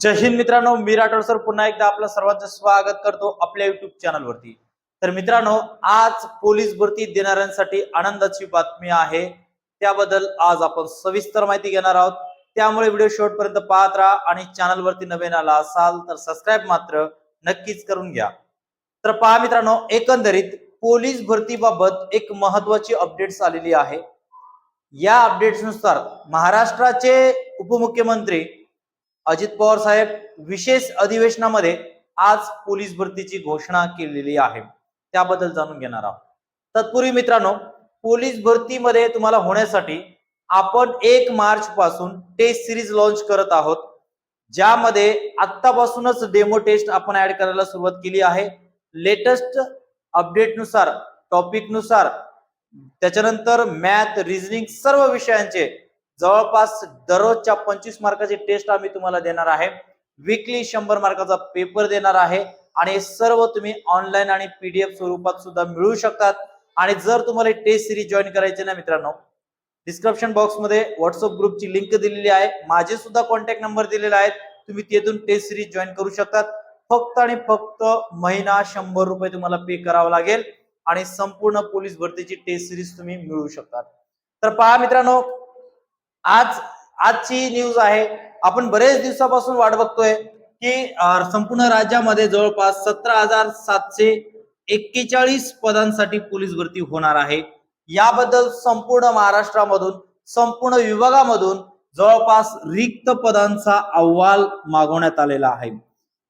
जय हिंद मित्रांनो मी राठोड सर. पुन्हा एकदा आपलं सर्वांचं स्वागत करतो आपल्या युट्यूब चॅनलवरती तर मित्रांनो आज पोलीस भरती देणाऱ्यांसाठी आनंदाची बातमी आहे. त्याबद्दल आज आपण सविस्तर माहिती घेणार आहोत. त्यामुळे व्हिडिओ शेवटपर्यंत पाहत राहा आणि चॅनलवरती नवीन आला असाल तर सबस्क्राईब मात्र नक्कीच करून घ्या. तर पहा मित्रांनो एकंदरीत पोलीस भरतीबाबत एक महत्वाची अपडेट्स आलेली आहे. या अपडेट्सनुसार महाराष्ट्राचे उपमुख्यमंत्री अजित पवार साहेब विशेष अधिवेशनामध्ये आज पोलीस भरतीची घोषणा केलेली आहे. त्याबद्दल जाणून घेणार आहोत. तत्पूर्वी मित्रांनो पोलीस भरतीमध्ये तुम्हाला होण्यासाठी आपण एक मार्च पासून टेस्ट सिरीज लॉन्च करत आहोत. ज्यामध्ये आत्तापासूनच डेमो टेस्ट आपण ऍड करायला सुरुवात केली आहे. लेटेस्ट अपडेटनुसार टॉपिकनुसार त्याच्यानंतर मॅथ रिझनिंग सर्व विषयांचे जवळपास दररोजच्या पंचवीस मार्काची टेस्ट आम्ही तुम्हाला देणार आहे. विकली शंभर मार्काचा पेपर देणार आहे. आणि हे सर्व तुम्ही ऑनलाईन आणि पीडीएफ स्वरूपात सुद्धा मिळू शकतात. आणि जर तुम्हाला टेस्ट सिरीज जॉईन करायची ना मित्रांनो डिस्क्रिप्शन बॉक्समध्ये व्हॉट्सअप ग्रुपची लिंक दिलेली आहे. माझे सुद्धा कॉन्टॅक्ट नंबर दिलेले आहेत. तुम्ही तेथून टेस्ट सिरीज जॉईन करू शकतात. फक्त आणि फक्त महिना शंभर रुपये तुम्हाला पे करावं लागेल. आणि संपूर्ण पोलीस भरतीची टेस्ट सिरीज तुम्ही मिळवू शकतात. तर पहा मित्रांनो आज आजची न्यूज आहे. आपण बरेच दिवसापासून वाट बघतोय की संपूर्ण राज्यामध्ये जवळपास सतरा हजार सातशे एक्केचाळीस पदांसाठी पोलीस भरती होणार आहे. याबद्दल संपूर्ण महाराष्ट्रामधून संपूर्ण विभागामधून जवळपास रिक्त पदांचा अहवाल मागवण्यात आलेला आहे.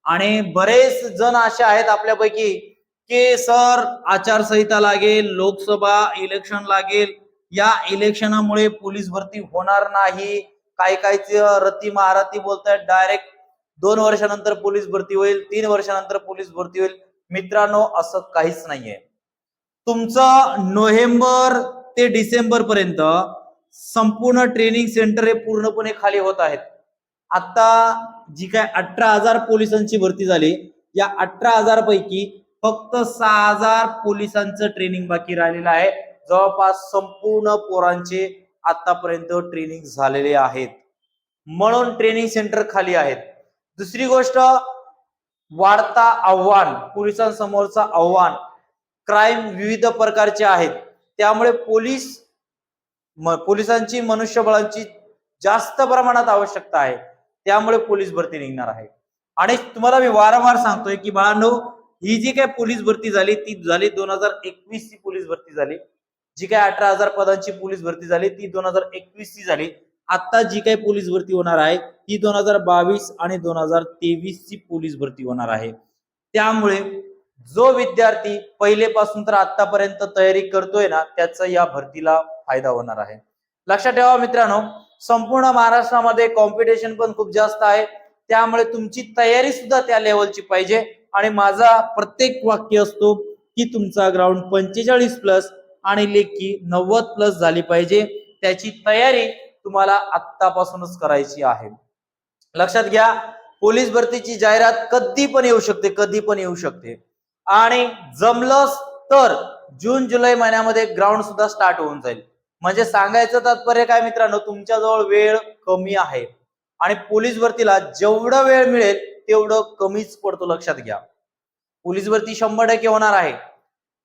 आणि बरेच जण असे आहेत आपल्यापैकी की सर आचारसंहिता लागेल लोकसभा इलेक्शन लागेल या इलेक्शनामुळे पोलीस भरती होणार नाही. काही काही रती महारथी बोलतायत डायरेक्ट दोन वर्षानंतर पोलीस भरती होईल तीन वर्षानंतर पोलीस भरती होईल. मित्रांनो असं काहीच नाहीये. तुमचं नोव्हेंबर ते डिसेंबर पर्यंत संपूर्ण ट्रेनिंग सेंटर हे पूर्णपणे खाली होत आहेत. आता जी काय अठरा हजार पोलिसांची भरती झाली या अठरा हजार पैकी फक्त सहा हजार पोलिसांचं ट्रेनिंग बाकी राहिलेलं आहे. जवळपास संपूर्ण पोरांचे आतापर्यंत ट्रेनिंग झालेले आहेत. म्हणून ट्रेनिंग सेंटर खाली आहेत. दुसरी गोष्ट वाढता आव्हान पोलिसांसमोरचं आव्हान क्राईम विविध प्रकारचे आहेत. त्यामुळे पोलीस पोलिसांची मनुष्यबळांची जास्त प्रमाणात आवश्यकता आहे. त्यामुळे पोलीस भरती निघणार आहे. आणि तुम्हाला मी वारंवार सांगतोय की बाळांनो ही जी काय पोलीस भरती झाली ती झाली दोन हजार एकवीस ची पोलीस भरती झाली. जी काय अठरा हजार पदांची पोलीस भरती झाली ती दोन हजार एकवीस ची झाली. आता जी काही पोलीस भरती होणार आहे ती दोन हजार बावीस आणि दोन हजार तेवीस ची पोलीस भरती होणार आहे. त्यामुळे जो विद्यार्थी पहिलेपासून तर आतापर्यंत तयारी करतोय ना त्याचा या भरतीला फायदा होणार आहे. लक्षात ठेवा मित्रांनो संपूर्ण महाराष्ट्रामध्ये कॉम्पिटिशन पण खूप जास्त आहे. त्यामुळे तुमची तयारी सुद्धा त्या लेवलची पाहिजे. आणि माझा प्रत्येक वाक्य असतो की तुमचा ग्राउंड पंचेचाळीस प्लस आणि लेखी नव्वद प्लस झाली पाहिजे. त्याची तयारी तुम्हाला आत्तापासूनच करायची आहे. लक्षात घ्या पोलीस भरतीची जाहिरात कधी पण येऊ शकते कधी पण येऊ शकते. आणि जमलंच तर जून जुलै महिन्यामध्ये ग्राउंड सुद्धा स्टार्ट होऊन जाईल. म्हणजे सांगायचं तात्पर्य काय मित्रांनो तुमच्याजवळ वेळ कमी आहे. आणि पोलीस भरतीला जेवढा वेळ मिळेल तेवढं कमीच पडतो लक्षात घ्या. पोलीस भरती शंभर टक्के होणार आहे.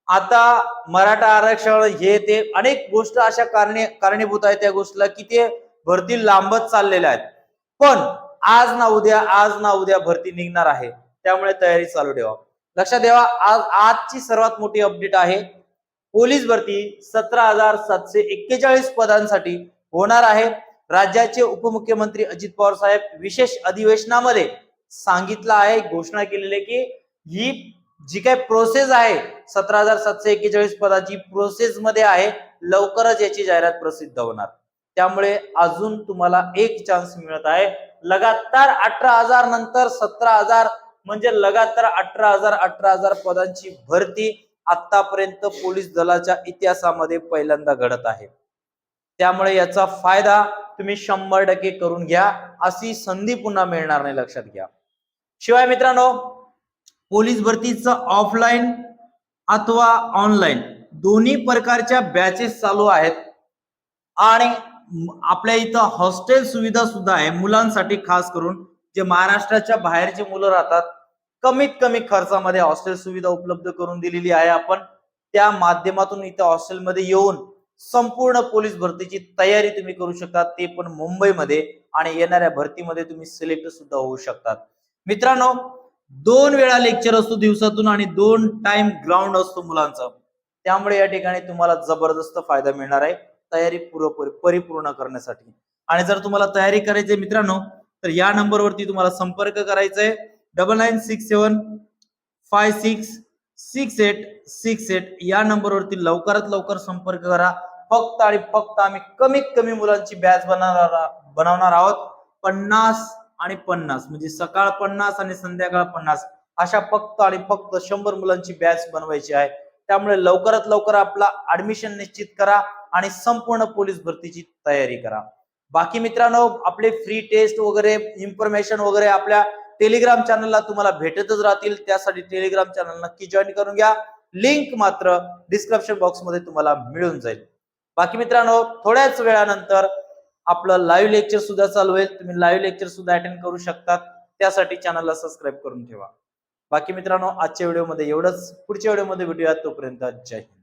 आता मराठा आरक्षण हे ते अनेक गोष्ट अशा कारणे कारणीभूत आहे त्या गोष्टीला की ते भरती लांबत चाललेल्या आहेत. पण आज ना उद्या आज ना उद्या भरती निघणार आहे. त्यामुळे तयारी चालू ठेवा. लक्षात ठेवा आज आजची सर्वात मोठी अपडेट आहे. पोलीस भरती सतरा हजार सातशे एक्केचाळीस पदांसाठी होणार आहे. राज्याचे उपमुख्यमंत्री अजित पवार साहेब विशेष अधिवेशनामध्ये सांगितलं आहे घोषणा केलेली आहे की ही जी काही प्रोसेस आहे सतरा हजार सातशे एक्केचाळीस पदाची प्रोसेस मध्ये आहे लवकरच याची जाहिरात प्रसिद्ध होणार. त्यामुळे अजून तुम्हाला एक चान्स मिळत आहे. लगातार अठरा हजार नंतर सतरा हजार म्हणजे लगातार अठरा हजार अठरा हजार पदांची भरती आतापर्यंत पोलीस दलाच्या इतिहासामध्ये पहिल्यांदा घडत आहे. त्यामुळे याचा फायदा तुम्ही शंभर टक्के करून घ्या. अशी संधी पुन्हा मिळणार नाही लक्षात घ्या. शिवाय मित्रांनो पोलीस भरतीचं ऑफलाईन अथवा ऑनलाईन दोन्ही प्रकारच्या बॅचेस चालू आहेत. आणि आपल्या इथं हॉस्टेल सुविधा सुद्धा आहे मुलांसाठी खास करून जे महाराष्ट्राच्या बाहेरचे मुलं राहतात कमीत कमी खर्चामध्ये हॉस्टेल सुविधा उपलब्ध करून दिलेली आहे आपण. त्या माध्यमातून इथं हॉस्टेलमध्ये येऊन संपूर्ण पोलीस भरतीची तयारी तुम्ही करू शकता ते पण मुंबईमध्ये आणि येणाऱ्या भरतीमध्ये तुम्ही सिलेक्ट सुद्धा होऊ शकतात. मित्रांनो दोन वेळा लेक्चर असतो दिवसातून आणि दोन टाइम ग्राउंड असतो मुलांचा. त्यामुळे या ठिकाणी तुम्हाला जबरदस्त फायदा मिळणार आहे तयारी पुरेपूर परिपूर्ण करण्यासाठी. आणि जर तुम्हाला तयारी करायची आहे मित्रांनो तर या नंबरवरती तुम्हाला संपर्क करायचा आहे. Double nine six seven five six six eight six eight या नंबरवरती लवकरात लवकर संपर्क करा. फक्त आणि फक्त आम्ही कमीत कमी मुलांची बॅच बनवणार बनवणार आहोत. पन्नास आणि पन्नास म्हणजे सकाळ पन्नास आणि संध्याकाळ पन्नास अशा फक्त आणि फक्त शंभर मुलांची बॅच बनवायची आहे. त्यामुळे लवकरात लवकर आपला ऍडमिशन निश्चित करा आणि संपूर्ण पोलीस भरतीची तयारी करा. बाकी मित्रांनो आपले फ्री टेस्ट वगैरे इन्फॉर्मेशन वगैरे आपल्या टेलिग्राम चॅनलला तुम्हाला भेटतच राहतील. त्यासाठी टेलिग्राम चॅनल नक्की जॉईन करून घ्या. लिंक मात्र डिस्क्रिप्शन बॉक्समध्ये तुम्हाला मिळून जाईल. बाकी मित्रांनो थोड्याच वेळानंतर आपलं लाईव्ह लेक्चर सुद्धा चालू होईल तुम्ही लाईव्ह लेक्चर सुद्धा अटेंड करू शकतात. त्यासाठी चॅनलला सबस्क्राईब करून ठेवा. बाकी मित्रांनो आजच्या व्हिडिओमध्ये एवढंच. पुढच्या व्हिडिओमध्ये भेटूयात तोपर्यंत जय हिंद.